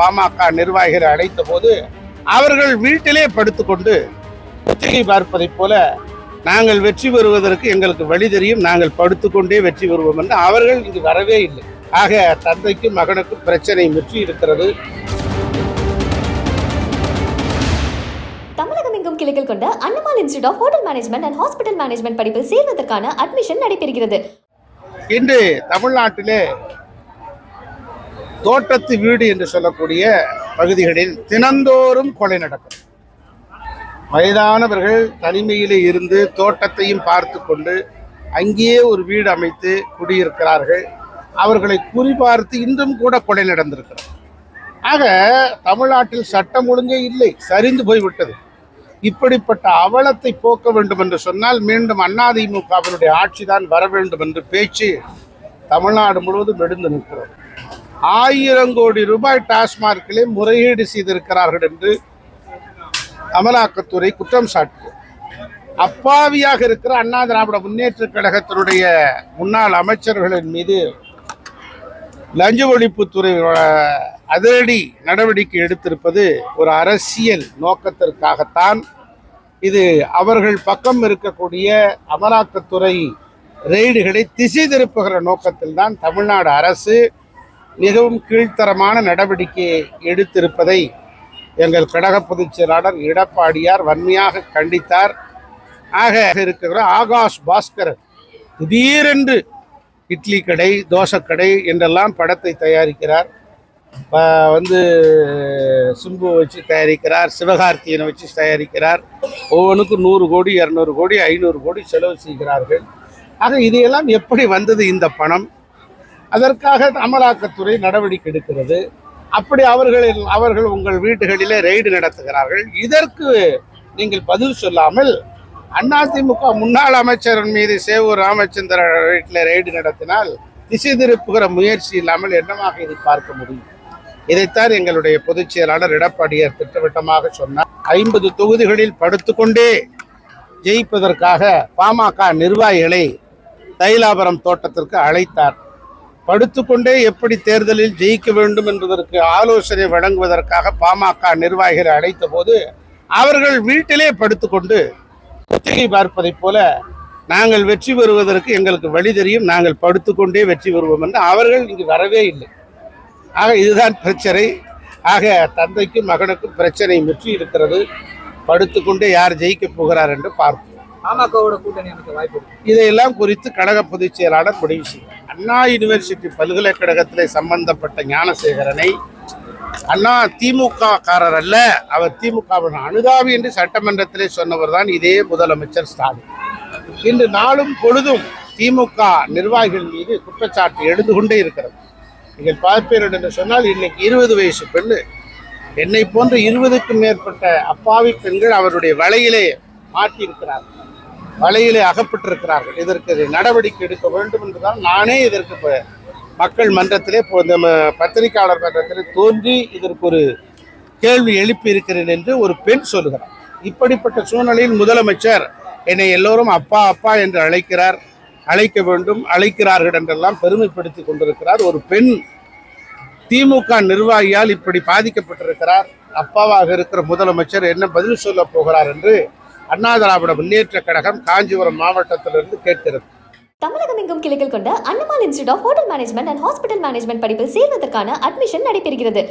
பாமக நிர்வாகிகளை அழைத்த போது அவர்கள் வீட்டிலே படுத்துக்கொண்டு ஒத்திகை பார்ப்பதைப் போல நாங்கள் வெற்றி பெறுவதற்கு எங்களுக்கு வழி தெரியும் நாங்கள் படுத்துக்கொண்டே வெற்றி பெறுவோம் என்று அவர்கள் இங்கு வரவே இல்லை. ஆக தந்தைக்கும் மகனுக்கும் பிரச்சனை முற்றி இருக்கிறது. தமிழகம் எங்கும் கிளைகள் கொண்ட Annamal institute of hotel management and hospital management படிப்பில் சேர்வதற்கான அட்மிஷன் நடைபெறுகிறது. இன்று தமிழ்நாட்டிலே தோட்டத்து வீடு என்று சொல்லக்கூடிய பகுதிகளில் தினந்தோறும் கொலை நடக்கும். வயதானவர்கள் தனிமையிலே இருந்து தோட்டத்தையும் பார்த்து கொண்டு அங்கேயே ஒரு வீடு அமைத்து குடியிருக்கிறார்கள். அவர்களை குறிபார்த்து இன்றும் கூட கொலை நடந்திருக்கிறது. ஆக தமிழ்நாட்டில் சட்டம் ஒழுங்கே இல்லை சரிந்து போய்விட்டது. இப்படிப்பட்ட அவலத்தை போக்க வேண்டும் என்று சொன்னால் மீண்டும் அதிமுகவினுடைய ஆட்சி தான் வர வேண்டும் என்று பேச்சு தமிழ்நாடு முழுவதும் எடுந்து நிற்கிறது. ஆயிரம் கோடி ரூபாய் டாஸ்மார்க்கிலே முறையீடு செய்திருக்கிறார்கள் என்று அமலாக்கத்துறை குற்றம் சாட்டு அப்பாவியாக இருக்கிற அண்ணா திராவிட முன்னேற்ற கழகத்தினுடைய முன்னாள் அமைச்சர்களின் மீது லஞ்ச ஒழிப்புத்துறை அதிரடி நடவடிக்கை எடுத்திருப்பது ஒரு அரசியல் நோக்கத்திற்காகத்தான். இது அவர்கள் பக்கம் இருக்கக்கூடிய அமலாக்கத்துறை ரெய்டுகளை திசை திருப்புகிற நோக்கத்தில் தான் தமிழ்நாடு அரசு மிகவும் கீழ்த்தரமான நடவடிக்கையை எடுத்திருப்பதை எங்கள் கழக பொதுச் செயலாளர் எடப்பாடியார் வன்மையாக கண்டித்தார். ஆக இருக்கிற ஆகாஷ் பாஸ்கர் திடீரென்று இட்லி கடை தோசைக்கடை என்றெல்லாம் படத்தை தயாரிக்கிறார். வந்து சிம்பு வச்சு தயாரிக்கிறார் சிவகார்த்தியனை வச்சு தயாரிக்கிறார். ஒவ்வொன்றுக்கும் நூறு கோடி இரநூறு கோடி ஐநூறு கோடி செலவு செய்கிறார்கள். ஆக இதையெல்லாம் எப்படி வந்தது இந்த பணம்? அதற்காக அமலாக்கத்துறை நடவடிக்கை எடுக்கிறது. அப்படி அவர்களில் அவர்கள் உங்கள் வீடுகளிலே ரெய்டு நடத்துகிறார்கள். இதற்கு நீங்கள் பதில் சொல்லாமல் அதிமுக முன்னாள் அமைச்சரின் மீது சேவூர் ராமச்சந்திர வீட்டில் ரெய்டு நடத்தினால் திசை திருப்புகிற முயற்சி இல்லாமல் என்னமாக இதை பார்க்க முடியும்? இதைத்தான் எங்களுடைய பொதுச் செயலாளர் எடப்பாடியார் திட்டவட்டமாக சொன்னார். ஐம்பது தொகுதிகளில் படுத்துக்கொண்டே ஜெயிப்பதற்காக பாமக நிர்வாகிகளை தைலாபுரம் தோட்டத்திற்கு அழைத்தார். படுத்துக்கொண்டே எப்படி தேர்தலில் ஜெயிக்க வேண்டும் என்பதற்கு ஆலோசனை வழங்குவதற்காக பாமக நிர்வாகிகளை அழைத்த போது அவர்கள் வீட்டிலே படுத்துக்கொண்டு ஒத்திகை பார்ப்பதைப் போல நாங்கள் வெற்றி பெறுவதற்கு எங்களுக்கு வழி தெரியும் நாங்கள் படுத்துக்கொண்டே வெற்றி பெறுவோம் என்று அவர்கள் இங்கு வரவே இல்லை. ஆக இதுதான் பிரச்சனை. ஆக தந்தைக்கும் மகனுக்கும் பிரச்சனை முற்றி இருக்கிறது. படுத்துக்கொண்டே யார் ஜெயிக்கப் போகிறார் என்று பார்ப்போம். பாமகவோட கூட்டணி அமைக்க வாய்ப்பு இதையெல்லாம் குறித்து கழக பொதுச் செயலாளர் முடிவு செய்தார். அண்ணா யுனிவர்சிட்டி பல்கலைக்கழகத்தில் சம்பந்தப்பட்ட ஞானசேகரனை அண்ணா திமுக காரர் அல்ல அவர் திமுக அனுதாபி என்று சட்டமன்றத்திலே சொன்னவர் தான் இதே முதலமைச்சர் ஸ்டாலின். இன்று நாளும் பொழுதும் திமுக நிர்வாகிகள் மீது குற்றச்சாட்டு எழுந்து கொண்டே இருக்கிறது. நீங்கள் பார்ப்பீர்கள் என்று சொன்னால் இன்னைக்கு இருபது வயசு பெண்ணு. என்னை போன்ற இருபதுக்கும் மேற்பட்ட அப்பாவி பெண்கள் அவருடைய வலையிலே மாட்டியிருக்கிறார்கள். வலையிலே அகப்பட்டிருக்கிறார்கள். இதற்கு நடவடிக்கை எடுக்க வேண்டும் என்றுதான் நானே இதற்கு மக்கள் மன்றத்திலே இப்போ பத்திரிகையாளர் மன்றத்திலே தோன்றி இதற்கு ஒரு கேள்வி எழுப்பி இருக்கிறேன் என்று ஒரு பெண் சொல்லுகிறார். இப்படிப்பட்ட சூழ்நிலையில் முதலமைச்சர் என்னை எல்லோரும் அப்பா அப்பா என்று அழைக்கிறார் அழைக்க வேண்டும் அழைக்கிறார்கள் என்றெல்லாம் பெருமைப்படுத்தி கொண்டிருக்கிறார். ஒரு பெண் திமுக நிர்வாகியால் இப்படி பாதிக்கப்பட்டிருக்கிறார். அப்பாவாக இருக்கிற முதலமைச்சர் என்ன பதில் சொல்ல போகிறார் என்று அண்ணா திராவிட முன்னேற்ற கழகம் காஞ்சிபுரம் மாவட்டத்திலிருந்து கேட்கிறது. தமிழகம் எங்கும் கிளைகள் கொண்ட Annamal institute of hotel management and hospital management படிப்பில் சேர்வதற்கான அட்மிஷன் நடைபெறுகிறது.